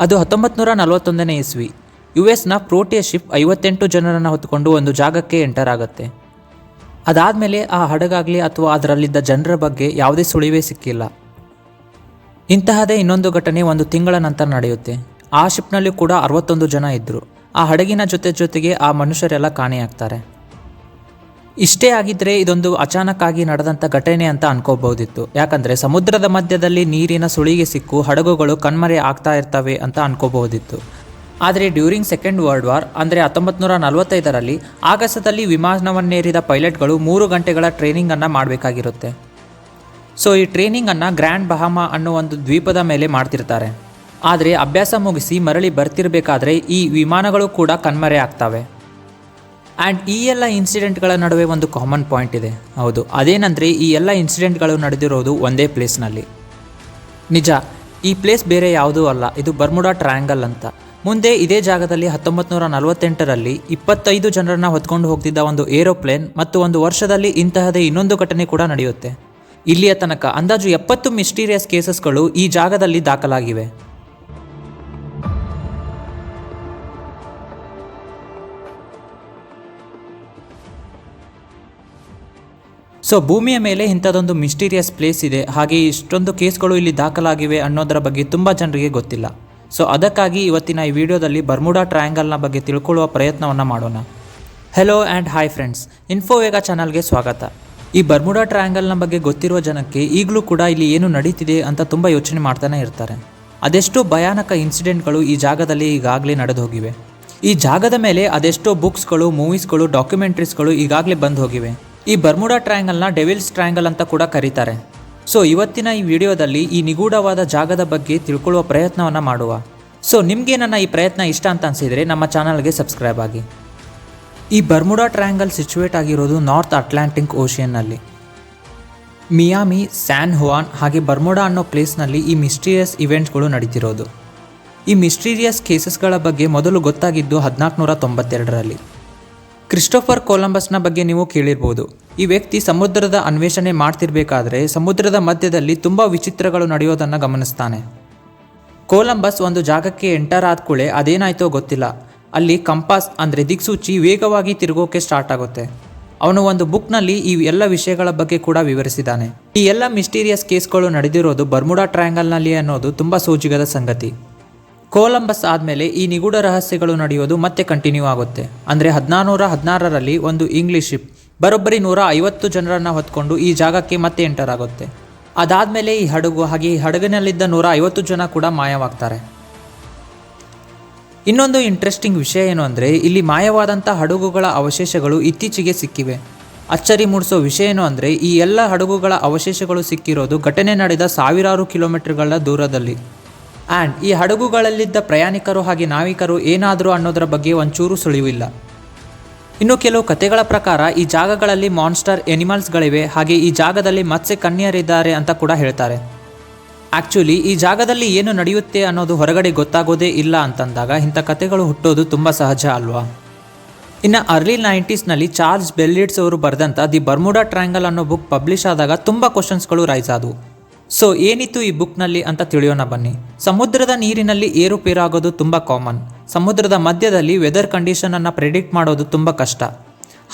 ಅದು ಹತ್ತೊಂಬತ್ತು ನೂರ ನಲವತ್ತೊಂದನೇ ಇಸ್ವಿ. ಯು ಎಸ್ನ ಪ್ರೋಟಿಯ ಶಿಪ್ ಐವತ್ತೆಂಟು ಜನರನ್ನು ಹೊತ್ತುಕೊಂಡು ಒಂದು ಜಾಗಕ್ಕೆ ಎಂಟರ್ ಆಗುತ್ತೆ. ಅದಾದಮೇಲೆ ಆ ಹಡಗಾಗಲಿ ಅಥವಾ ಅದರಲ್ಲಿದ್ದ ಜನರ ಬಗ್ಗೆ ಯಾವುದೇ ಸುಳಿವೇ ಸಿಕ್ಕಿಲ್ಲ. ಇಂತಹದೇ ಇನ್ನೊಂದು ಘಟನೆ ಒಂದು ತಿಂಗಳ ನಂತರ ನಡೆಯುತ್ತೆ. ಆ ಶಿಪ್ನಲ್ಲಿ ಕೂಡ ಅರವತ್ತೊಂದು ಜನ ಇದ್ದರು ಆ ಹಡಗಿನ ಜೊತೆ ಜೊತೆಗೆ ಆ ಮನುಷ್ಯರೆಲ್ಲ ಕಾಣೆಯಾಗ್ತಾರೆ. ಇಷ್ಟೇ ಆಗಿದ್ರೆ ಇದೊಂದು ಅಚಾನಕ್ ಆಗಿ ನಡೆದಂಥ ಘಟನೆ ಅಂತ ಅನ್ಕೋಬಹುದಿತ್ತು. ಯಾಕಂದ್ರೆ ಸಮುದ್ರದ ಮಧ್ಯದಲ್ಲಿ ನೀರಿನ ಸುಳಿಗೆ ಸಿಕ್ಕು ಹಡಗುಗಳು ಕಣ್ಮರೆ ಆಗ್ತಾ ಇರ್ತವೆ ಅಂತ ಅನ್ಕೋಬಹುದಿತ್ತು. ಆದರೆ ಡ್ಯೂರಿಂಗ್ ಸೆಕೆಂಡ್ ವರ್ಲ್ಡ್ ವಾರ್, ಅಂದರೆ ಹತ್ತೊಂಬತ್ತು ನೂರ ನಲವತ್ತೈದರಲ್ಲಿ ಆಗಸದಲ್ಲಿ ವಿಮಾನವನ್ನೇರಿದ ಪೈಲಟ್ಗಳು ಮೂರು ಗಂಟೆಗಳ ಟ್ರೈನಿಂಗನ್ನು ಮಾಡಬೇಕಾಗಿರುತ್ತೆ. ಸೊ, ಈ ಟ್ರೈನಿಂಗನ್ನು ಗ್ರ್ಯಾಂಡ್ ಬಹಾಮಾ ಅನ್ನೋ ಒಂದು ದ್ವೀಪದ ಮೇಲೆ ಮಾಡ್ತಿರ್ತಾರೆ. ಆದರೆ ಅಭ್ಯಾಸ ಮುಗಿಸಿ ಮರಳಿ ಬರ್ತಿರಬೇಕಾದ್ರೆ ಈ ವಿಮಾನಗಳು ಕೂಡ ಕಣ್ಮರೆ ಆಗ್ತವೆ. ಆ್ಯಂಡ್ ಈ ಎಲ್ಲ ಇನ್ಸಿಡೆಂಟ್ಗಳ ನಡುವೆ ಒಂದು ಕಾಮನ್ ಪಾಯಿಂಟ್ ಇದೆ. ಹೌದು. ಅದೇನಂದರೆ, ಈ ಎಲ್ಲ ಇನ್ಸಿಡೆಂಟ್ಗಳು ನಡೆದಿರೋದು ಒಂದೇ ಪ್ಲೇಸ್ನಲ್ಲಿ ನಿಜ. ಈ ಪ್ಲೇಸ್ ಬೇರೆ ಯಾವುದೂ ಅಲ್ಲ. ಇದು ಬರ್ಮುಡಾ ಟ್ರಯಾಂಗಲ್ ಅಂತ. ಮುಂದೆ ಇದೇ ಜಾಗದಲ್ಲಿ ಹತ್ತೊಂಬತ್ತು ನೂರ ನಲವತ್ತೆಂಟರಲ್ಲಿ ಇಪ್ಪತ್ತೈದು ಜನರನ್ನು ಹೊತ್ಕೊಂಡು ಹೋಗ್ತಿದ್ದ ಒಂದು ಏರೋಪ್ಲೇನ್ ಮತ್ತು ಒಂದು ವರ್ಷದಲ್ಲಿ ಇಂತಹದೇ ಇನ್ನೊಂದು ಘಟನೆ ಕೂಡ ನಡೆಯುತ್ತೆ. ಇಲ್ಲಿಯ ತನಕ. ಅಂದಾಜು ಎಪ್ಪತ್ತು ಮಿಸ್ಟೀರಿಯಸ್ ಕೇಸಸ್ಗಳು ಈ ಜಾಗದಲ್ಲಿ ದಾಖಲಾಗಿವೆ. ಸೊ ಭೂಮಿಯ ಮೇಲೆ ಇಂಥದ್ದೊಂದು ಮಿಸ್ಟೀರಿಯಸ್ ಪ್ಲೇಸ್ ಇದೆ. ಹಾಗೆ ಇಷ್ಟೊಂದು ಕೇಸ್ಗಳು ಇಲ್ಲಿ ದಾಖಲಾಗಿವೆ ಅನ್ನೋದರ ಬಗ್ಗೆ ತುಂಬ ಜನರಿಗೆ ಗೊತ್ತಿಲ್ಲ. ಸೊ ಅದಕ್ಕಾಗಿ ಇವತ್ತಿನ ಈ ವಿಡಿಯೋದಲ್ಲಿ ಬರ್ಮುಡಾ ಟ್ರಯಾಂಗಲ್ನ ಬಗ್ಗೆ ತಿಳ್ಕೊಳ್ಳುವ ಪ್ರಯತ್ನವನ್ನು ಮಾಡೋಣ. Hello and hi friends Infovega ಚಾನಲ್ಗೆ ಸ್ವಾಗತ. ಈ ಬರ್ಮುಡಾ ಟ್ರಯಾಂಗಲ್ನ ಬಗ್ಗೆ ಗೊತ್ತಿರುವ ಜನಕ್ಕೆ ಈಗಲೂ ಕೂಡ ಇಲ್ಲಿ ಏನು ನಡೀತಿದೆ ಅಂತ ತುಂಬ ಯೋಚನೆ ಮಾಡ್ತಾನೆ ಇರ್ತಾರೆ. ಅದೆಷ್ಟೋ ಭಯಾನಕ ಇನ್ಸಿಡೆಂಟ್ಗಳು ಈ ಜಾಗದಲ್ಲಿ ಈಗಾಗಲೇ ನಡೆದು ಹೋಗಿವೆ ಈ ಜಾಗದ ಮೇಲೆ ಅದೆಷ್ಟೋ ಬುಕ್ಸ್ಗಳು ಮೂವೀಸ್ಗಳು ಡಾಕ್ಯುಮೆಂಟ್ರೀಸ್ಗಳು ಈಗಾಗಲೇ ಬಂದು ಹೋಗಿವೆ ಈ ಬರ್ಮುಡಾ ಟ್ರಯಾಂಗಲ್ನ ಡೆವಿಲ್ಸ್ ಟ್ರಯಾಂಗಲ್ ಅಂತ ಕೂಡ ಕರೀತಾರೆ. ಸೊ ಇವತ್ತಿನ ಈ ವಿಡಿಯೋದಲ್ಲಿ ಈ ನಿಗೂಢವಾದ ಜಾಗದ ಬಗ್ಗೆ ತಿಳ್ಕೊಳ್ಳುವ ಪ್ರಯತ್ನವನ್ನು ಮಾಡುವ. ಸೊ ನಿಮಗೆ ನನ್ನ ಈ ಪ್ರಯತ್ನ ಇಷ್ಟ ಅಂತ ಅನಿಸಿದರೆ ನಮ್ಮ ಚಾನಲ್ಗೆ ಸಬ್ಸ್ಕ್ರೈಬ್ ಆಗಿ. ಈ ಬರ್ಮುಡಾ ಟ್ರಯಾಂಗಲ್ ಸಿಚುವೇಟ್ ಆಗಿರೋದು ನಾರ್ತ್ ಅಟ್ಲಾಂಟಿಕ್ ಓಷಿಯನ್ನಲ್ಲಿ ಮಿಯಾಮಿ ಸ್ಯಾನ್ ಹುವಾನ್ ಹಾಗೆ ಬರ್ಮುಡಾ ಅನ್ನೋ ಪ್ಲೇಸ್ನಲ್ಲಿ ಈ ಮಿಸ್ಟೀರಿಯಸ್ ಇವೆಂಟ್ಸ್ಗಳು ನಡೀತಿರೋದು. ಈ ಮಿಸ್ಟೀರಿಯಸ್ ಕೇಸಸ್ಗಳ ಬಗ್ಗೆ ಮೊದಲು ಗೊತ್ತಾಗಿದ್ದು ಹದಿನಾಲ್ಕುನೂರ ತೊಂಬತ್ತೆರಡರಲ್ಲಿ. ಕ್ರಿಸ್ಟೋಫರ್ ಕೊಲಂಬಸ್ನ ಬಗ್ಗೆ ನೀವು ಕೇಳಿರ್ಬೋದು. ಈ ವ್ಯಕ್ತಿ ಸಮುದ್ರದ ಅನ್ವೇಷಣೆ ಮಾಡ್ತಿರ್ಬೇಕಾದ್ರೆ ಸಮುದ್ರದ ಮಧ್ಯದಲ್ಲಿ ತುಂಬ ವಿಚಿತ್ರಗಳು ನಡೆಯೋದನ್ನು ಗಮನಿಸ್ತಾನೆ. ಕೊಲಂಬಸ್ ಒಂದು ಜಾಗಕ್ಕೆ ಎಂಟರ್ ಆದ ಕೂಡಲೇ ಅದೇನಾಯ್ತೋ ಗೊತ್ತಿಲ್ಲ. ಅಲ್ಲಿ ಕಂಪಾಸ್ ಅಂದರೆ ದಿಕ್ಸೂಚಿ ವೇಗವಾಗಿ ತಿರುಗೋಕೆ ಸ್ಟಾರ್ಟ್ ಆಗುತ್ತೆ. ಅವನು ಒಂದು ಬುಕ್ನಲ್ಲಿ ಈ ಎಲ್ಲ ವಿಷಯಗಳ ಬಗ್ಗೆ ಕೂಡ ವಿವರಿಸಿದ್ದಾನೆ. ಈ ಎಲ್ಲ ಮಿಸ್ಟೀರಿಯಸ್ ಕೇಸ್ಗಳು ನಡೆದಿರೋದು ಬರ್ಮುಡಾ ಟ್ರಯಾಂಗಲ್ನಲ್ಲಿ ಅನ್ನೋದು ತುಂಬ ಸೂಜಿಗದ ಸಂಗತಿ. ಕೊಲಂಬಸ್ ಆದಮೇಲೆ ಈ ನಿಗೂಢ ರಹಸ್ಯಗಳು ನಡೆಯೋದು ಮತ್ತೆ ಕಂಟಿನ್ಯೂ ಆಗುತ್ತೆ. ಅಂದರೆ ಹದಿನಾರುನೂರ ಹದಿನಾರರಲ್ಲಿ ಒಂದು ಇಂಗ್ಲಿಷ್ ಶಿಪ್ ಬರೋಬ್ಬರಿ ನೂರ ಐವತ್ತು ಜನರನ್ನು ಹೊತ್ಕೊಂಡು ಈ ಜಾಗಕ್ಕೆ ಮತ್ತೆ ಎಂಟರ್ ಆಗುತ್ತೆ. ಅದಾದಮೇಲೆ ಈ ಹಡಗು ಹಾಗೆ ಈ ಹಡಗಿನಲ್ಲಿದ್ದ ನೂರ ಐವತ್ತು ಜನ ಕೂಡ ಮಾಯವಾಗ್ತಾರೆ. ಇನ್ನೊಂದು ಇಂಟ್ರೆಸ್ಟಿಂಗ್ ವಿಷಯ ಏನು ಅಂದರೆ, ಇಲ್ಲಿ ಮಾಯವಾದಂಥ ಹಡಗುಗಳ ಅವಶೇಷಗಳು ಇತ್ತೀಚೆಗೆ ಸಿಕ್ಕಿವೆ. ಅಚ್ಚರಿ ಮೂಡಿಸೋ ವಿಷಯ ಏನು ಅಂದರೆ, ಈ ಎಲ್ಲ ಹಡಗುಗಳ ಅವಶೇಷಗಳು ಸಿಕ್ಕಿರೋದು ಘಟನೆ ನಡೆದ ಸಾವಿರಾರು ಕಿಲೋಮೀಟರ್ಗಳ ದೂರದಲ್ಲಿ. ಆ್ಯಂಡ್ ಈ ಹಡಗುಗಳಲ್ಲಿದ್ದ ಪ್ರಯಾಣಿಕರು ಹಾಗೆ ನಾವಿಕರು ಏನಾದರೂ ಅನ್ನೋದರ ಬಗ್ಗೆ ಒಂಚೂರು ಸುಳಿವಿಲ್ಲ. ಇನ್ನು ಕೆಲವು ಕತೆಗಳ ಪ್ರಕಾರ, ಈ ಜಾಗಗಳಲ್ಲಿ ಮಾನ್ಸ್ಟರ್ ಎನಿಮಲ್ಸ್ಗಳಿವೆ ಹಾಗೆ ಈ ಜಾಗದಲ್ಲಿ ಮತ್ಸ್ಯ ಕನ್ಯರಿದ್ದಾರೆ ಅಂತ ಕೂಡ ಹೇಳ್ತಾರೆ. ಆ್ಯಕ್ಚುಲಿ ಈ ಜಾಗದಲ್ಲಿ ಏನು ನಡೆಯುತ್ತೆ ಅನ್ನೋದು ಹೊರಗಡೆ ಗೊತ್ತಾಗೋದೇ ಇಲ್ಲ ಅಂತಂದಾಗ ಇಂಥ ಕಥೆಗಳು ಹುಟ್ಟೋದು ತುಂಬ ಸಹಜ ಅಲ್ವಾ? ಇನ್ನು ಅರ್ಲಿ ನೈಂಟೀಸ್ನಲ್ಲಿ ಚಾರ್ಲ್ಸ್ ಬೆಲ್ಲಿಡ್ಸ್ ಅವರು ಬರೆದಂಥ ದಿ ಬರ್ಮುಡಾ ಟ್ರಯಾಂಗಲ್ ಅನ್ನೋ ಬುಕ್ ಪಬ್ಲಿಷ್ ಆದಾಗ ತುಂಬ ಕ್ವಶನ್ಸ್ಗಳು ರೈಸ್ ಆದವು. ಸೊ ಏನಿತ್ತು ಈ ಬುಕ್ನಲ್ಲಿ ಅಂತ ತಿಳಿಯೋಣ ಬನ್ನಿ. ಸಮುದ್ರದ ನೀರಿನಲ್ಲಿ ಏರುಪೇರಾಗೋದು ತುಂಬ ಕಾಮನ್ ಸಮುದ್ರದ ಮಧ್ಯದಲ್ಲಿ ವೆದರ್ ಕಂಡೀಷನನ್ನು ಪ್ರೆಡಿಕ್ಟ್ ಮಾಡೋದು ತುಂಬ ಕಷ್ಟ.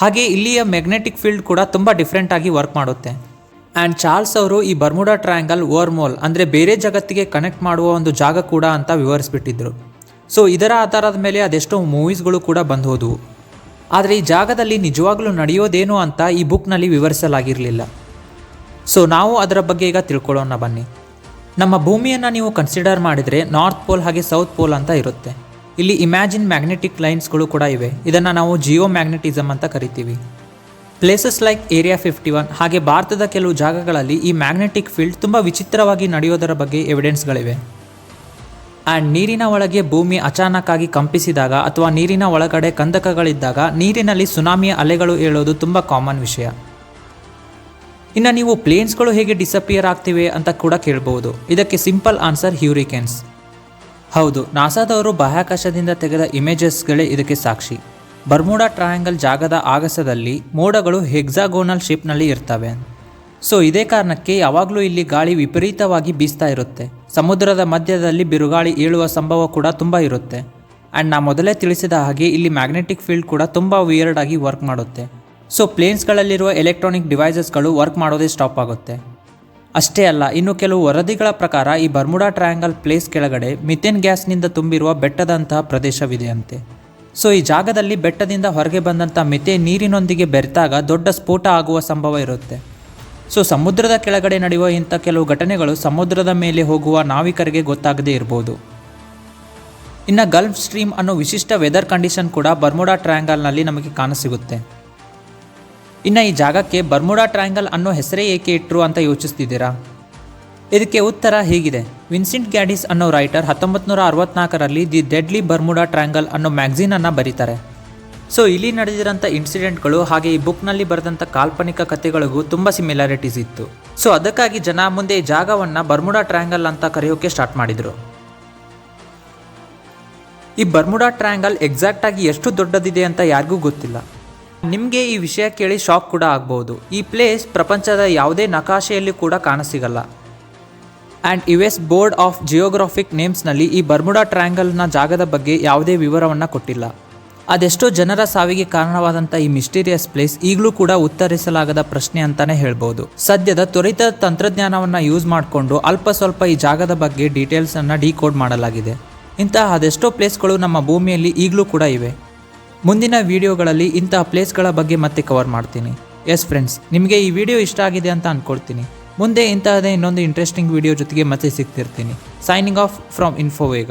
ಹಾಗೆ ಇಲ್ಲಿಯ ಮ್ಯಾಗ್ನೆಟಿಕ್ ಫೀಲ್ಡ್ ಕೂಡ ತುಂಬ ಡಿಫ್ರೆಂಟ್ ಆಗಿ ವರ್ಕ್ ಮಾಡುತ್ತೆ. ಆ್ಯಂಡ್ ಚಾರ್ಲ್ಸ್ ಅವರು ಈ ಬರ್ಮುಡಾ ಟ್ರಯಾಂಗಲ್ ವರ್ಮೋಲ್ ಅಂದರೆ ಬೇರೆ ಜಗತ್ತಿಗೆ ಕನೆಕ್ಟ್ ಮಾಡುವ ಒಂದು ಜಾಗ ಕೂಡ ಅಂತ ವಿವರಿಸ್ಬಿಟ್ಟಿದ್ರು. ಸೊ ಇದರ ಆಧಾರದ ಮೇಲೆ ಅದೆಷ್ಟೋ ಮೂವೀಸ್ಗಳು ಕೂಡ ಬಂದು ಹೋದವು ಆದರೆ ಈ ಜಾಗದಲ್ಲಿ ನಿಜವಾಗ್ಲೂ ನಡೆಯೋದೇನು ಅಂತ ಈ ಬುಕ್ನಲ್ಲಿ ವಿವರಿಸಲಾಗಿರಲಿಲ್ಲ. ಸೊ ನಾವು ಅದರ ಬಗ್ಗೆ ಈಗ ತಿಳ್ಕೊಳ್ಳೋಣ ಬನ್ನಿ. ನಮ್ಮ ಭೂಮಿಯನ್ನು ನೀವು ಕನ್ಸಿಡರ್ ಮಾಡಿದರೆ ನಾರ್ತ್ ಪೋಲ್ ಹಾಗೆ ಸೌತ್ ಪೋಲ್ ಅಂತ ಇರುತ್ತೆ. ಇಲ್ಲಿ ಇಮ್ಯಾಜಿನ್ ಮ್ಯಾಗ್ನೆಟಿಕ್ ಲೈನ್ಸ್ಗಳು ಕೂಡ ಇವೆ. ಇದನ್ನು ನಾವು ಜಿಯೋ ಮ್ಯಾಗ್ನೆಟಿಸಮ್ ಅಂತ ಕರಿತೀವಿ. Places like area fifty one, ಹಾಗೆ ಭಾರತದ ಕೆಲವು ಜಾಗಗಳಲ್ಲಿ ಈ ಮ್ಯಾಗ್ನೆಟಿಕ್ ಫೀಲ್ಡ್ ತುಂಬ ವಿಚಿತ್ರವಾಗಿ ನಡೆಯೋದರ ಬಗ್ಗೆ ಎವಿಡೆನ್ಸ್ಗಳಿವೆ. ಆ್ಯಂಡ್ ನೀರಿನ ಒಳಗೆ ಭೂಮಿ ಅಚಾನಕ್ಕಾಗಿ ಕಂಪಿಸಿದಾಗ ಅಥವಾ ನೀರಿನ ಒಳಗಡೆ ಕಂದಕಗಳಿದ್ದಾಗ ನೀರಿನಲ್ಲಿ ಸುನಾಮಿಯ ಅಲೆಗಳು ಏಳೋದು ತುಂಬ ಕಾಮನ್ ವಿಷಯ. ಇನ್ನು ನೀವು ಪ್ಲೇನ್ಸ್ಗಳು ಹೇಗೆ ಡಿಸಪಿಯರ್ ಆಗ್ತಿವೆ ಅಂತ ಕೂಡ ಕೇಳ್ಬೋದು. ಇದಕ್ಕೆ ಸಿಂಪಲ್ ಆನ್ಸರ್ ಹ್ಯೂರಿಕೆನ್ಸ್. ಹೌದು, ನಾಸಾದವರು ಬಾಹ್ಯಾಕಾಶದಿಂದ ತೆಗೆದ ಇಮೇಜಸ್ಗಳೇ ಇದಕ್ಕೆ ಸಾಕ್ಷಿ. ಬರ್ಮುಡಾ ಟ್ರಯಾಂಗಲ್ ಜಾಗದ ಆಗಸದಲ್ಲಿ ಮೋಡಗಳು ಹೆಕ್ಸಾಗೋನಲ್ ಶೇಪ್ನಲ್ಲಿ ಇರ್ತವೆ. ಸೊ, ಇದೇ ಕಾರಣಕ್ಕೆ ಯಾವಾಗಲೂ ಇಲ್ಲಿ ಗಾಳಿ ವಿಪರೀತವಾಗಿ ಬೀಸ್ತಾ ಇರುತ್ತೆ. ಸಮುದ್ರದ ಮಧ್ಯದಲ್ಲಿ ಬಿರುಗಾಳಿ ಏಳುವ ಸಂಭವ ಕೂಡ ತುಂಬ ಇರುತ್ತೆ. ಆ್ಯಂಡ್ ನಾ ಮೊದಲೇ ತಿಳಿಸಿದ ಹಾಗೆ ಇಲ್ಲಿ ಮ್ಯಾಗ್ನೆಟಿಕ್ ಫೀಲ್ಡ್ ಕೂಡ ತುಂಬ ವಿಯರ್ಡ್ ಆಗಿ ವರ್ಕ್ ಮಾಡುತ್ತೆ. ಸೊ ಪ್ಲೇನ್ಸ್ಗಳಲ್ಲಿರುವ ಎಲೆಕ್ಟ್ರಾನಿಕ್ ಡಿವೈಸಸ್ಗಳು ವರ್ಕ್ ಮಾಡೋದೇ ಸ್ಟಾಪ್ ಆಗುತ್ತೆ. ಅಷ್ಟೇ ಅಲ್ಲ, ಇನ್ನು ಕೆಲವು ವರದಿಗಳ ಪ್ರಕಾರ ಈ ಬರ್ಮುಡಾ ಟ್ರಯಾಂಗಲ್ ಪ್ಲೇಸ್ ಕೆಳಗಡೆ ಮಿಥೇನ್ ಗ್ಯಾಸ್ನಿಂದ ತುಂಬಿರುವ ಬೆಟ್ಟದಂತಹ ಪ್ರದೇಶವಿದೆಯಂತೆ. ಸೊ, ಈ ಜಾಗದಲ್ಲಿ ಬೆಟ್ಟದಿಂದ ಹೊರಗೆ ಬಂದಂಥ ಮಿಥೇನ್ ನೀರಿನೊಂದಿಗೆ ಬೆರೆತಾಗ ದೊಡ್ಡ ಸ್ಫೋಟ ಆಗುವ ಸಂಭವ ಇರುತ್ತೆ. ಸೊ, ಸಮುದ್ರದ ಕೆಳಗಡೆ ನಡೆಯುವ ಇಂಥ ಕೆಲವು ಘಟನೆಗಳು ಸಮುದ್ರದ ಮೇಲೆ ಹೋಗುವ ನಾವಿಕರಿಗೆ ಗೊತ್ತಾಗದೇ ಇರ್ಬೋದು. ಇನ್ನು ಗಲ್ಫ್ ಸ್ಟ್ರೀಮ್ ಅನ್ನೋ ವಿಶಿಷ್ಟ ವೆದರ್ ಕಂಡೀಷನ್ ಕೂಡ ಬರ್ಮುಡಾ ಟ್ರಯಾಂಗಲ್ನಲ್ಲಿ ನಮಗೆ ಕಾಣಸಿಗುತ್ತೆ. ಇನ್ನು ಈ ಜಾಗಕ್ಕೆ ಬರ್ಮುಡಾ ಟ್ರಯಾಂಗಲ್ ಅನ್ನೋ ಹೆಸರೇ ಏಕೆ ಇಟ್ಟರು ಅಂತ ಯೋಚಿಸ್ತಿದ್ದೀರಾ? ಇದಕ್ಕೆ ಉತ್ತರ ಹೀಗಿದೆ. ವಿನ್ಸೆಂಟ್ ಗ್ಯಾಡಿಸ್ ಅನ್ನೋ ರೈಟರ್ ಹತ್ತೊಂಬತ್ತು ನೂರ ಅರವತ್ನಾಲ್ಕರಲ್ಲಿ ದಿ ಡೆಡ್ಲಿ ಬರ್ಮುಡಾ ಟ್ರಯಾಂಗಲ್ ಅನ್ನೋ ಮ್ಯಾಗ್ಝೀನನ್ನು ಬರೀತಾರೆ. ಸೊ, ಇಲ್ಲಿ ನಡೆದಿರೋಂಥ ಇನ್ಸಿಡೆಂಟ್ಗಳು ಹಾಗೆ ಈ ಬುಕ್ನಲ್ಲಿ ಬರೆದಂಥ ಕಾಲ್ಪನಿಕ ಕಥೆಗಳಿಗೂ ತುಂಬ ಸಿಮಿಲಾರಿಟೀಸ್ ಇತ್ತು. ಸೊ, ಅದಕ್ಕಾಗಿ ಜನ ಮುಂದೆ ಈ ಜಾಗವನ್ನು ಬರ್ಮುಡಾ ಟ್ರಯಾಂಗಲ್ ಅಂತ ಕರೆಯೋಕೆ ಸ್ಟಾರ್ಟ್ ಮಾಡಿದರು. ಈ ಬರ್ಮುಡಾ ಟ್ರಯಾಂಗಲ್ ಎಕ್ಸಾಕ್ಟಾಗಿ ಎಷ್ಟು ದೊಡ್ಡದಿದೆ ಅಂತ ಯಾರಿಗೂ ಗೊತ್ತಿಲ್ಲ. ನಿಮಗೆ ಈ ವಿಷಯ ಕೇಳಿ ಶಾಕ್ ಕೂಡ ಆಗ್ಬೋದು. ಈ ಪ್ಲೇಸ್ ಪ್ರಪಂಚದ ಯಾವುದೇ ನಕಾಶೆಯಲ್ಲಿ ಕೂಡ ಕಾಣಸಿಗಲ್ಲ. And U S board of geographic ನೇಮ್ಸ್ನಲ್ಲಿ ಈ ಬರ್ಮುಡಾ ಟ್ರಯಾಂಗಲ್ನ ಜಾಗದ ಬಗ್ಗೆ ಯಾವುದೇ ವಿವರವನ್ನು ಕೊಟ್ಟಿಲ್ಲ. ಅದೆಷ್ಟೋ ಜನರ ಸಾವಿಗೆ ಕಾರಣವಾದಂಥ ಈ ಮಿಸ್ಟೀರಿಯಸ್ ಪ್ಲೇಸ್ ಈಗಲೂ ಕೂಡ ಉತ್ತರಿಸಲಾಗದ ಪ್ರಶ್ನೆ ಅಂತಾನೆ ಹೇಳ್ಬೋದು. ಸದ್ಯದ ತ್ವರಿತ ತಂತ್ರಜ್ಞಾನವನ್ನು ಯೂಸ್ ಮಾಡಿಕೊಂಡು ಅಲ್ಪ ಸ್ವಲ್ಪ ಈ ಜಾಗದ ಬಗ್ಗೆ ಡೀಟೇಲ್ಸನ್ನು ಡಿಕೋಡ್ ಮಾಡಲಾಗಿದೆ. ಇಂತಹ ಅದೆಷ್ಟೋ ಪ್ಲೇಸ್ಗಳು ನಮ್ಮ ಭೂಮಿಯಲ್ಲಿ ಈಗಲೂ ಕೂಡ ಇವೆ. ಮುಂದಿನ ವಿಡಿಯೋಗಳಲ್ಲಿ ಇಂಥ ಪ್ಲೇಸ್ಗಳ ಬಗ್ಗೆ ಮತ್ತೆ ಕವರ್ ಮಾಡ್ತೀನಿ. ಎಸ್ ಫ್ರೆಂಡ್ಸ್ ನಿಮಗೆ ಈ ವಿಡಿಯೋ ಇಷ್ಟ ಆಗಿದೆ ಅಂತ ಅಂದ್ಕೊಡ್ತೀನಿ ಮುಂದೆ ಇಂತಹದೇ ಇನ್ನೊಂದು ಇಂಟ್ರೆಸ್ಟಿಂಗ್ ವಿಡಿಯೋ ಜೊತೆಗೆ ಮತ್ತೆ ಸಿಗ್ತಿರ್ತೀನಿ. Signing off from Infovega